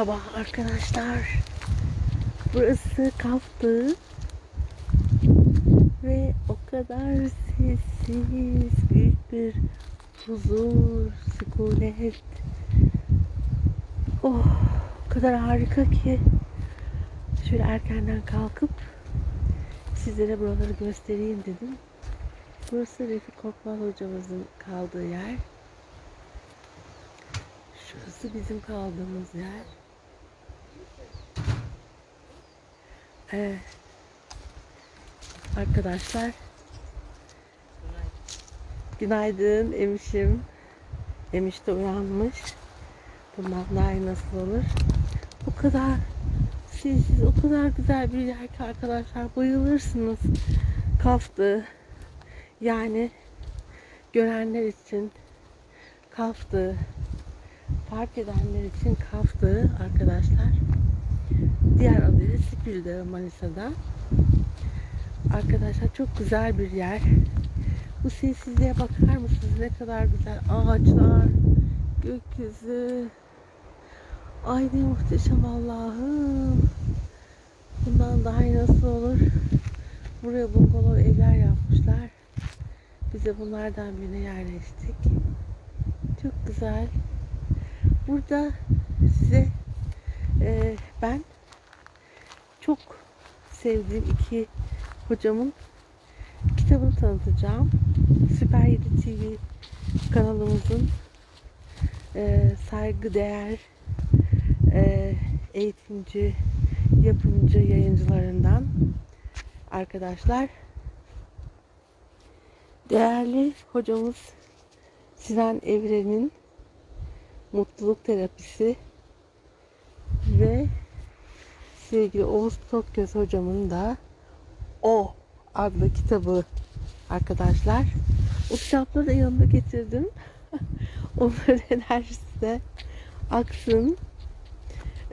Merhaba arkadaşlar. Burası Kaftı. Ve o kadar sessiz, büyük bir huzur, sükunet. Oh, o kadar harika ki. Şöyle erkenden kalkıp sizlere buraları göstereyim dedim. Burası Refik Korkmaz hocamızın kaldığı yer. Şurası bizim kaldığımız yer. Evet. Arkadaşlar. Günaydın Emiş'im. Emiş de uyanmış. Bundan daha iyi nasıl olur? O kadar sessiz, o kadar güzel bir yer ki arkadaşlar bayılırsınız. Kaftı. Yani görenler için kaftı. Fark edenler için kaftı arkadaşlar. Diğer adı Sipil Dağı Manisa'da. Arkadaşlar çok güzel bir yer. Bu sessizliğe bakar mısınız? Ne kadar güzel ağaçlar, gökyüzü. Ay ne muhteşem Allah'ım. Bundan daha iyi nasıl olur? Buraya bungalov evler yapmışlar. Biz de bunlardan birine yerleştik. Çok güzel. Burada size e, ben çok sevdiğim iki hocamın kitabını tanıtacağım. Süper 7 TV kanalımızın e, saygıdeğer e, eğitimci, yapımcı yayıncılarından arkadaşlar. Değerli hocamız Sinan Evren'in mutluluk terapisi ve sevgili Oğuz Tokgöz hocamın da O adlı kitabı arkadaşlar. O kitapları da yanımda getirdim. Onların enerjisi de aksın.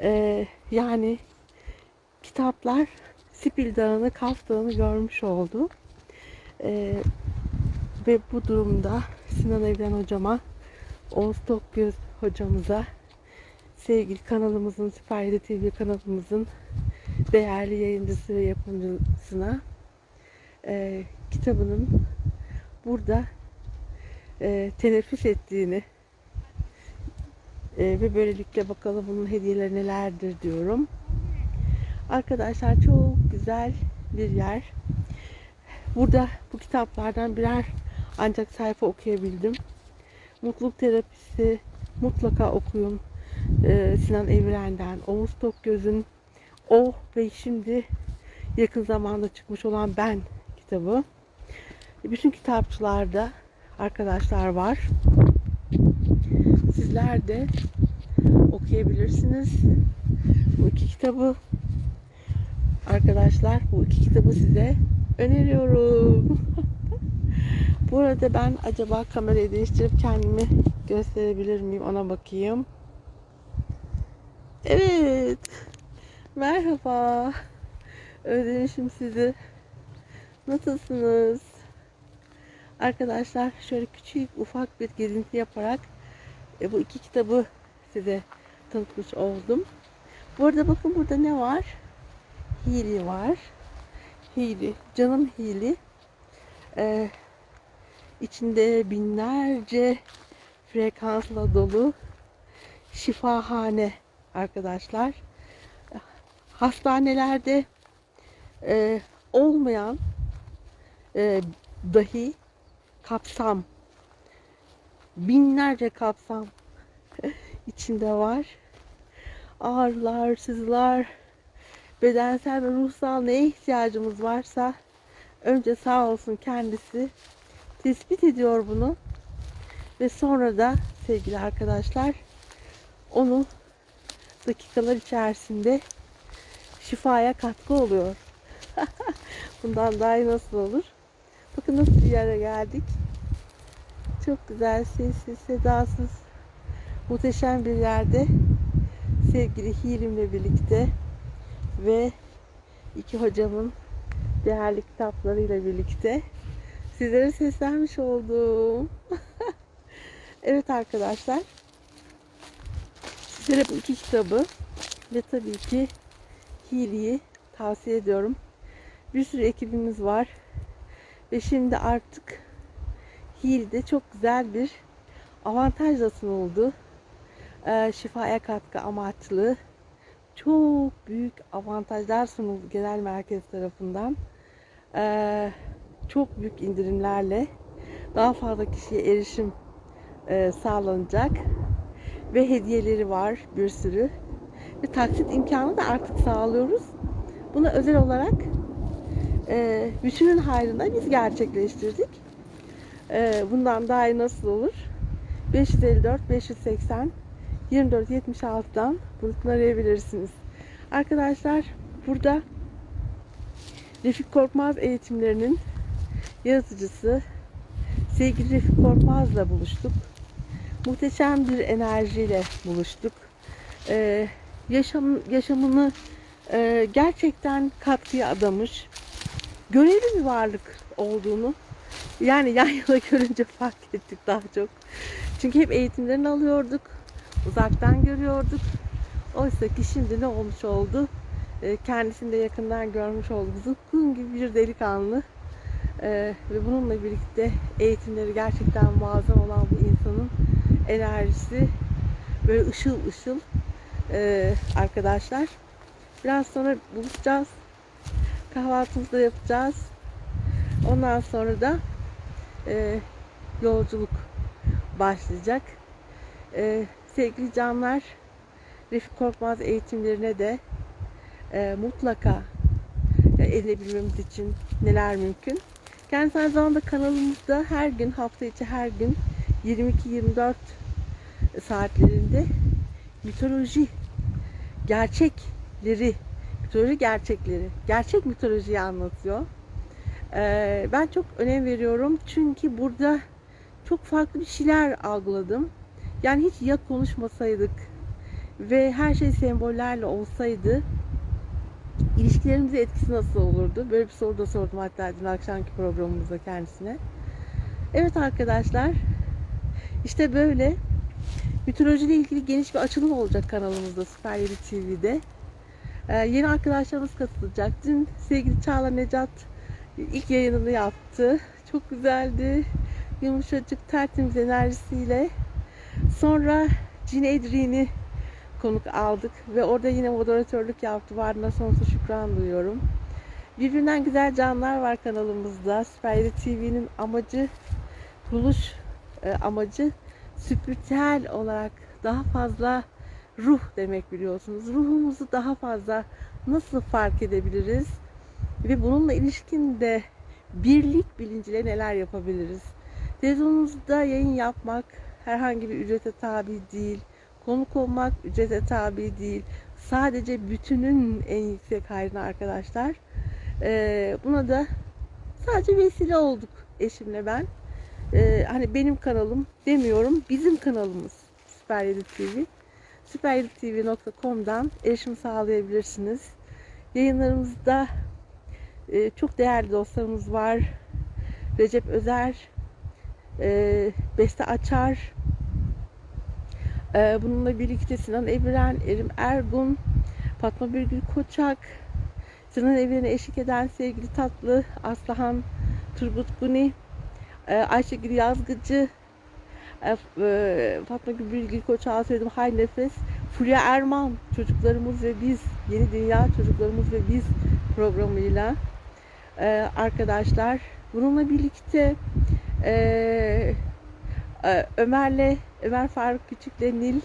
Ee, yani kitaplar Sipil Dağı'nı, Kaf Dağı'nı görmüş oldu. Ee, ve bu durumda Sinan Evren hocama, Oğuz Tokgöz hocamıza, sevgili kanalımızın, Süper 7 TV kanalımızın değerli yayıncısı ve yapımcısına e, kitabının burada e, teneffüs ettiğini e, ve böylelikle bakalım bunun hediyeleri nelerdir diyorum. Arkadaşlar çok güzel bir yer. Burada bu kitaplardan birer ancak sayfa okuyabildim. Mutluluk terapisi mutlaka okuyun. Ee, Sinan Evren'den, Oğuz Tokgöz'ün O ve şimdi yakın zamanda çıkmış olan Ben kitabı. Bütün kitapçılarda arkadaşlar var. Sizler de okuyabilirsiniz. Bu iki kitabı arkadaşlar bu iki kitabı size öneriyorum. Bu arada ben acaba kamerayı değiştirip kendimi gösterebilir miyim? Ona bakayım. Evet. Merhaba. Özlemişim sizi. Nasılsınız? Arkadaşlar şöyle küçük ufak bir gezinti yaparak e, bu iki kitabı size tanıtmış oldum. Bu arada bakın burada ne var? Hili var. Hili. Canım Hili. Ee, içinde binlerce frekansla dolu şifahane arkadaşlar. Hastanelerde e, olmayan e, dahi kapsam binlerce kapsam içinde var. Ağrılar, sızılar, bedensel ve ruhsal neye ihtiyacımız varsa önce sağ olsun kendisi tespit ediyor bunu ve sonra da sevgili arkadaşlar onu dakikalar içerisinde şifaya katkı oluyor. Bundan daha iyi nasıl olur? Bakın nasıl bir yere geldik. Çok güzel, sessiz, sedasız, muhteşem bir yerde sevgili Hilim'le birlikte ve iki hocamın değerli kitaplarıyla birlikte sizlere seslenmiş oldum. evet arkadaşlar. Sizlere bu iki kitabı ve tabii ki Hili'yi tavsiye ediyorum. Bir sürü ekibimiz var. Ve şimdi artık Hili'de çok güzel bir avantajla sunuldu. Ee, şifaya katkı amaçlı çok büyük avantajlar sunuldu genel merkez tarafından. Ee, çok büyük indirimlerle daha fazla kişiye erişim e, sağlanacak ve hediyeleri var bir sürü ve taksit imkanı da artık sağlıyoruz. Bunu özel olarak e, bütünün hayrına biz gerçekleştirdik. E, bundan daha iyi nasıl olur? 554 580 24 76'dan bunu arayabilirsiniz. Arkadaşlar burada Refik Korkmaz eğitimlerinin yaratıcısı sevgili Refik Korkmaz'la buluştuk. Muhteşem bir enerjiyle buluştuk. Ee, yaşam, yaşamını e, gerçekten katkıya adamış, görevli bir varlık olduğunu yani yan yana görünce fark ettik daha çok. Çünkü hep eğitimlerini alıyorduk, uzaktan görüyorduk. Oysa ki şimdi ne olmuş oldu? Ee, kendisini de yakından görmüş olduk. Zıpkın gibi bir delikanlı. Ee, ve bununla birlikte eğitimleri gerçekten muazzam olan bu insanın enerjisi böyle ışıl ışıl Ee, arkadaşlar. Biraz sonra buluşacağız. Kahvaltımızı da yapacağız. Ondan sonra da e, yolculuk başlayacak. E, sevgili canlar, Refik Korkmaz eğitimlerine de e, mutlaka e, edinebilmemiz için neler mümkün. Kendisi aynı zamanda kanalımızda her gün, hafta içi her gün 22-24 saatlerinde mitoloji gerçekleri, mitoloji gerçekleri, gerçek mitolojiyi anlatıyor. Ee, ben çok önem veriyorum çünkü burada çok farklı bir şeyler algıladım. Yani hiç ya konuşmasaydık ve her şey sembollerle olsaydı ilişkilerimize etkisi nasıl olurdu? Böyle bir soru da sordum hatta dün akşamki programımızda kendisine. Evet arkadaşlar işte böyle mitolojiyle ilgili geniş bir açılım olacak kanalımızda Süper 7 TV'de. Ee, yeni arkadaşlarımız katılacak. Dün sevgili Çağla Necat ilk yayınını yaptı. Çok güzeldi. Yumuşacık, tertemiz enerjisiyle. Sonra Cine Edri'ni konuk aldık ve orada yine moderatörlük yaptı. Vardığına sonsuz şükran duyuyorum. Birbirinden güzel canlar var kanalımızda. Süper 7 TV'nin amacı, kuruluş e, amacı spiritüel olarak daha fazla ruh demek biliyorsunuz. Ruhumuzu daha fazla nasıl fark edebiliriz? Ve bununla ilişkin de birlik bilinciyle neler yapabiliriz? Televizyonunuzda yayın yapmak herhangi bir ücrete tabi değil. Konuk olmak ücrete tabi değil. Sadece bütünün en yüksek hayrına arkadaşlar. Ee, buna da sadece vesile olduk eşimle ben. Ee, hani benim kanalım demiyorum. Bizim kanalımız Süper 7 TV. Süper7tv.com'dan erişim sağlayabilirsiniz. Yayınlarımızda e, çok değerli dostlarımız var. Recep Özer, e, Beste Açar, e, bununla birlikte Sinan Evren, Erim Ergun, Fatma Birgül Koçak, Sinan Evren'e eşlik eden sevgili tatlı Aslıhan Turgut Guni, e, Ayşegül Yazgıcı, e, e, Fatma Birgül Koçak'a söyledim Hay Nefes, Fulya Erman, Çocuklarımız ve Biz, Yeni Dünya Çocuklarımız ve Biz programıyla e, arkadaşlar. Bununla birlikte e, e, Ömer'le, Ömer Faruk Küçük'le Nil,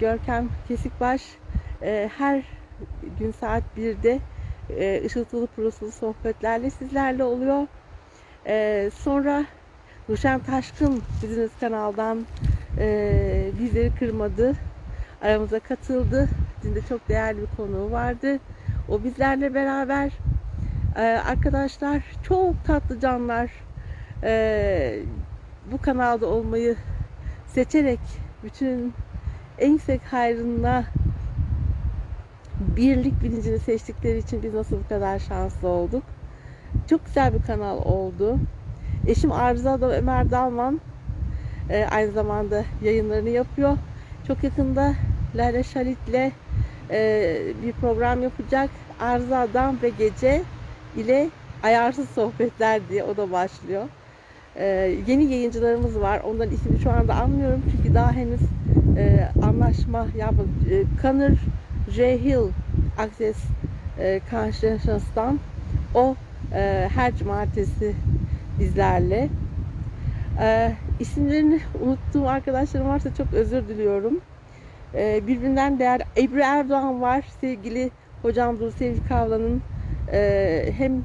Görkem Kesikbaş her gün saat 1'de e, ışıltılı pırıltılı sohbetlerle sizlerle oluyor. E, sonra Ruşen Taşkın biziniz kanaldan e, bizleri kırmadı. Aramıza katıldı. Dün de çok değerli bir konuğu vardı. O bizlerle beraber ee, arkadaşlar çok tatlı canlar ee, bu kanalda olmayı seçerek bütün en yüksek hayrına birlik bilincini seçtikleri için biz nasıl bu kadar şanslı olduk. Çok güzel bir kanal oldu. Eşim Arıza Adam Ömer Dalman e, aynı zamanda yayınlarını yapıyor. Çok yakında Lale Şalit'le e, bir program yapacak. Arzu Adam ve Gece ile Ayarsız Sohbetler diye o da başlıyor. E, yeni yayıncılarımız var. Onların ismini şu anda anmıyorum çünkü daha henüz e, anlaşma yapmadık. E, Connor J. Hill Access e, Consciousness'tan o e, her cumartesi bizlerle. E, isimlerini unuttuğum arkadaşlarım varsa çok özür diliyorum. E, birbirinden değer Ebru Erdoğan var. Sevgili hocam Duru Sevgi Kavlan'ın hem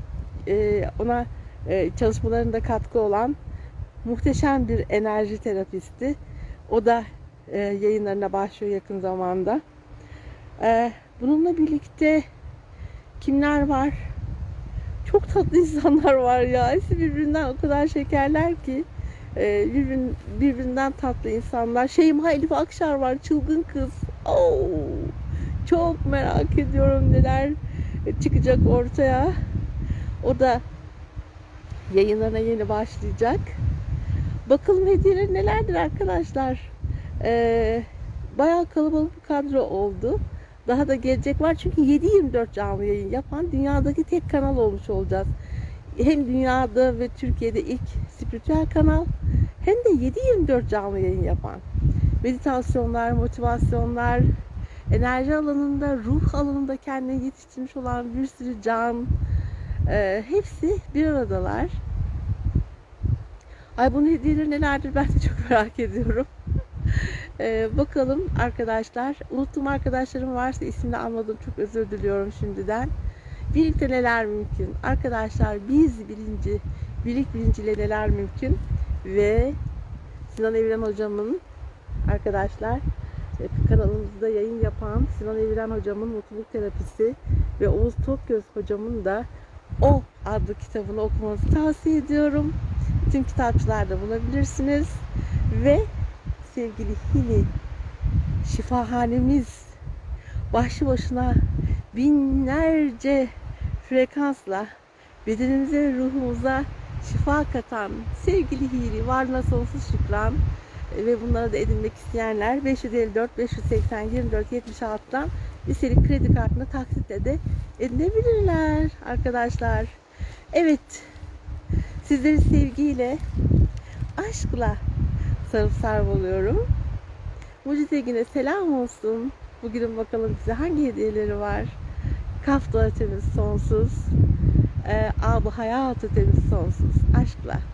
e, ona e, çalışmalarında katkı olan muhteşem bir enerji terapisti. O da e, yayınlarına başlıyor yakın zamanda. Bununla birlikte kimler var? Çok tatlı insanlar var ya. Hepsi birbirinden o kadar şekerler ki. E, birbirin, birbirinden tatlı insanlar. Şeyma Elif Akşar var. Çılgın kız. Oo, çok merak ediyorum neler çıkacak ortaya. O da yayınlarına yeni başlayacak. Bakalım hediyeler nelerdir arkadaşlar. Ee, bayağı kalabalık bir kadro oldu. Daha da gelecek var çünkü 7-24 canlı yayın yapan dünyadaki tek kanal olmuş olacağız. Hem dünyada ve Türkiye'de ilk spiritüel kanal hem de 7-24 canlı yayın yapan. Meditasyonlar, motivasyonlar, enerji alanında, ruh alanında kendini yetiştirmiş olan bir sürü can, e, hepsi bir aradalar. Ay bunun hediyeleri nelerdir ben de çok merak ediyorum. Ee, bakalım arkadaşlar. Unuttuğum arkadaşlarım varsa ismini almadım. Çok özür diliyorum şimdiden. Birlikte neler mümkün? Arkadaşlar biz birinci, birlik birinciyle neler mümkün? Ve Sinan Evren hocamın arkadaşlar e, kanalımızda yayın yapan Sinan Evren hocamın mutluluk terapisi ve Oğuz Tokgöz hocamın da O adlı kitabını okumanızı tavsiye ediyorum. Tüm kitapçılarda bulabilirsiniz. Ve sevgili Hili şifahanemiz başlı başına binlerce frekansla bedenimize ruhumuza şifa katan sevgili Hili varlığına sonsuz şükran ve bunları da edinmek isteyenler 554 580 24 76'dan listelik kredi kartına taksitle de edinebilirler arkadaşlar. Evet sizleri sevgiyle aşkla sarıp sarmalıyorum. Mucize güne selam olsun. Bugünün bakalım bize hangi hediyeleri var. Kafta temiz sonsuz. E, abı hayatı temiz sonsuz. Aşkla.